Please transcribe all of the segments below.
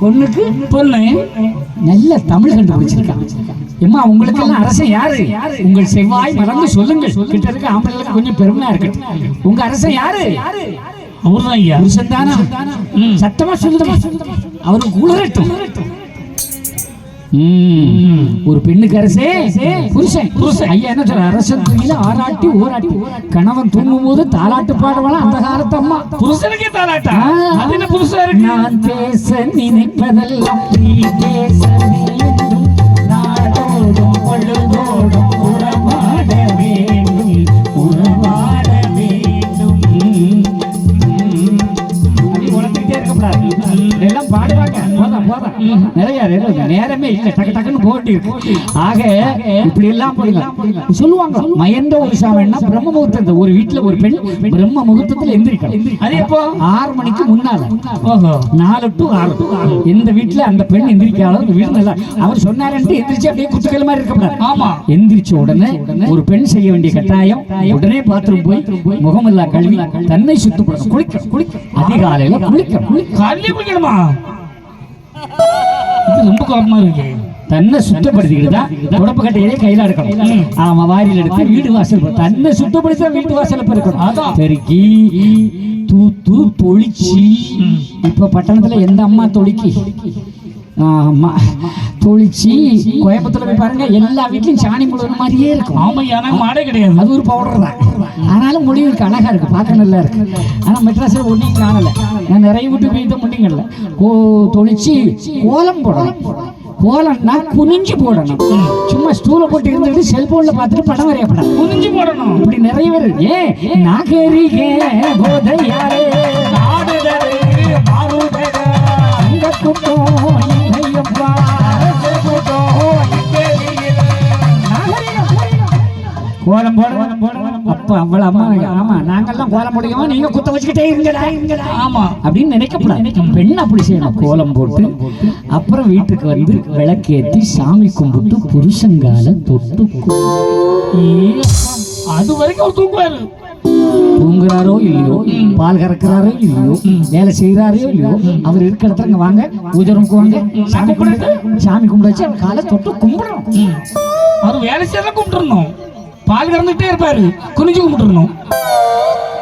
பொண்ணுக்கு பொண்ணு. நல்ல தமிழ் கண்டுபிடிச்சிருக்கான் எம்மா உங்களுக்கு எல்லாம் அரசன் யாரு? உங்கள் செவ்வாய் மறந்து சொல்லுங்கள். கிட்ட இருக்க ஆம்பளைங்களுக்கு கொஞ்சம் பெருமையா இருக்கட்டும். உங்க அரசன் யாரு? அவர்தான் ஐயா. புருஷன் தானா சத்தமா சொல்லுமா அவருக்கு குளிரட்டும் ம். ஒரு பெண்ணுக்கு அரசே புருஷன். புருஷன். ஐயா என்ன சொல்ற அரசன் துயில ஆராட்டி ஓராட்டி. கணவன் தூங்கும் போது தாலாட்டு பாடுவாளா? அந்த காலத்து அம்மா. புருஷனுக்கே தாலாட்டா? இருக்கு? நான் பேச நினைப்பதெல்லாம் நீ பேச நிறைய நேரமே இல்லை. டக்கு டக்குன்னு போட்டி இருக்கு. ஆக இப்படி எல்லாம் சொல்லுவாங்க மயந்த ஒரு சாமின்னா பிரம்ம முகூர்த்தத்தை ஒரு வீட்டுல ஒரு பெண் பிரம்ம முகூர்த்தத்துல எந்திரிக்கணும். அது எப்போ ஆறு மணிக்கு முன்னால. நாலு டு ஆறு. எந்த வீட்டுல அந்த பெண் எந்திரிக்காத அந்த வீடு நல்லா அவர் சொன்னாருன்ட்டு எந்திரிச்சு அப்படியே குத்துக்கல் மாதிரி இருக்கக்கூடாது ஆமா. எந்திரிச்ச உடனே ஒரு பெண் செய்ய வேண்டிய கட்டாயம். உடனே பாத்ரூம் போய் முகமெல்லாம் கழுவி தன்னை சுத்தப்படணும் குளிக்க குளிக்க அதிகாலையில குளிக்க குளிக்க காலையில குளிக்கணுமா? இது ரொம்ப குழப்பமா இருக்கு. தன்னை சுத்தப்படுத்திக்கிட்டு தொடப்பு கட்டையிலே கையில எடுக்கணும். ஆமா வாரியில் எடுத்து வீடு வாசல் தன்னை சுத்தப்படுத்தி வீட்டு வாசல்ல பெருக்கணும் அதான். பெருக்கி தூத்து தொளிச்சு. இப்ப பட்டணத்துல எந்த அம்மா தொளிக்கி? ஆமா தொளிச்சு கோயம்புத்தூர்ல போய் பாருங்க எல்லா வீட்லயும் சாணி முழுகிற மாதிரியே இருக்கும். ஆமா மாடே கிடையாது. அது ஒரு பவுடர் தான். ஆனாலும் மொழி இருக்கு அழகா இருக்கு பார்க்க நல்லா இருக்கு. ஆனா மெட்ராஸ்ல ஒன்றையும் காணல. நான் நிறைய வீட்டு போய் தான் ஓ தொளிச்சு கோலம் போடணும். கோலம்னா குனிஞ்சு போடணும். சும்மா ஸ்டூல போட்டு இருந்துட்டு செல்போன்ல பார்த்துட்டு படம் வரையப்படாது குனிஞ்சு போடணும். இப்படி நிறைய பேர் ஏ நாகரிக போதையாரே ஆடுதரு, மாறுதரு, அங்க கூட்டம் அப்ப அவ்வளவு அம்மா ஆமா நாங்கெல்லாம் கோலம் நீங்க குத்த வச்சுக்கிட்டே இருங்கடா. இருங்கடா. ஆமா அப்படின்னு நினைக்கப்படாது பெண் அப்படி செய்யணும். கோலம் போட்டு அப்புறம் வீட்டுக்கு வந்து விளக்கேத்தி சாமி கும்பிட்டு புருஷங்கால தொட்டு அது வரைக்கும் தூங்குவாரு. தூங்குறாரோ இல்லையோ பால் கறக்குறாரோ இல்லையோ வேலை செய்யறாரோ இல்லையோ அவர் இருக்கிற இடத்துல வாங்க பூஜை ரூமுக்கு வாங்க. சாமி கும்பிட்டு சாமி கும்பிட வச்சு காலை தொட்டு கும்பிடணும். அவர் வேலை செய்யறத கும்பிட்டுறணும். பால் கறந்துட்டே இருப்பாரு. குனிஞ்சு கும்பிட்டுறணும்.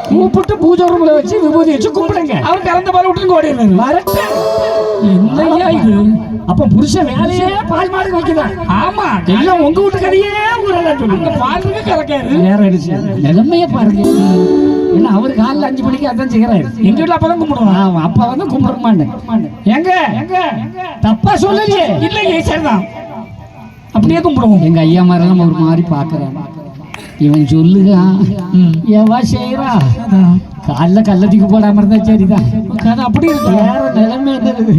கூப்பிட்டு பூஜை ரூம்ல வச்சு விபூதி வச்சு கும்பிடுங்க. அவர் கறந்த பால் விட்டு ஓடிடுறாரு. வரட்டு. என்னையா இது? அப்ப புருஷன் வேலையே பால் மாடு வைக்கிறான் ஆமா. எல்லாம் உங்க வீட்டு கதையே ஊரெல்லாம் சொல்லுங்க. பால் இருக்கு கறக்காரு நேரம் ஆயிடுச்சு. நிலைமைய பாருங்க. ஏன்னா அவர் காலைல அஞ்சு மணிக்கு அதான் செய்யறாரு எங்க வீட்டுல அப்பதான் கும்பிடுவோம் அப்பா வந்து கும்பிடுமான்னு எங்க? எங்க? தப்பா சொல்லலையே. இல்லையே சரிதான். அப்படியே கும்பிடுவோம். எங்க ஐயா மாதிரிலாம் ஒரு மாதிரி பாக்குறான் இவன் சொல்லுகான் எவா செய்யறா காலைல கள்ளத்துக்கு போடாம இருந்தா சரிதான் கதை அப்படி இருக்கு வேற நிலைமை என்னது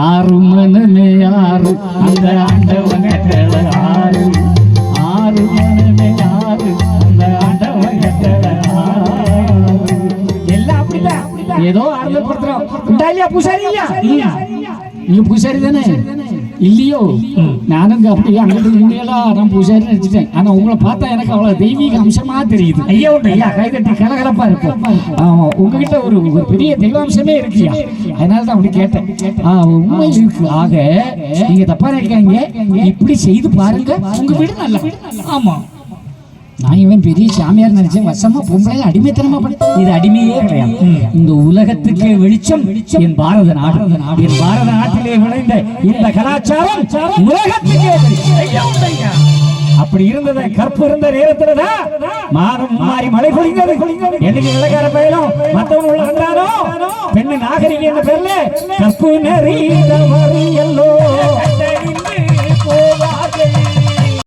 ஆறு மணமே ஆறு அந்த ஆறு ஆறு மணமே ஆறு அந்த ஆறு எல்லாம் அப்படிதான் ஏதோ ஆறுதல் படுத்துறோம் பூசாரி இல்லையா நீங்க பூசாரி தானே இல்லையோ நானும் இங்க அப்படியே அங்கிட்டு நீங்களா நான் பூசாரி நினைச்சிட்டேன் ஆனா உங்களை பார்த்தா எனக்கு அவ்வளவு தெய்வீக அம்சமா தெரியுது ஐயா உண்டு ஐயா கைதட்டி கலகலப்பா இருக்கும் ஆமா உங்ககிட்ட ஒரு ஒரு பெரிய தெய்வாம்சமே இருக்கியா அதனால தான் அப்படி கேட்டேன் உண்மை இருக்கு ஆக நீங்க தப்பா நினைக்காங்க இப்படி செய்து பாருங்க உங்க வீடு நல்ல ஆமா நான் இவன் பெரிய சாமியார் நினைச்சேன். வசமா பொம்பளை அடிமைத்தனமா பண்ண இது அடிமையே கிடையாது. இந்த உலகத்துக்கு வெளிச்சம் என் பாரத நாடு. என் பாரத நாட்டிலே விளைந்த இந்த கலாச்சாரம் உலகத்துக்கே அப்படி இருந்தது கற்பு இருந்த நேரத்துலதான் மாதம் மாறி மழை பொழிந்தது. என்னைக்கு விளக்கார பயலும் மத்தவன் உள்ள வந்தாரோ பெண்ணு நாகரிகம் என்ற பேர்ல கற்பு நெறிந்தவர்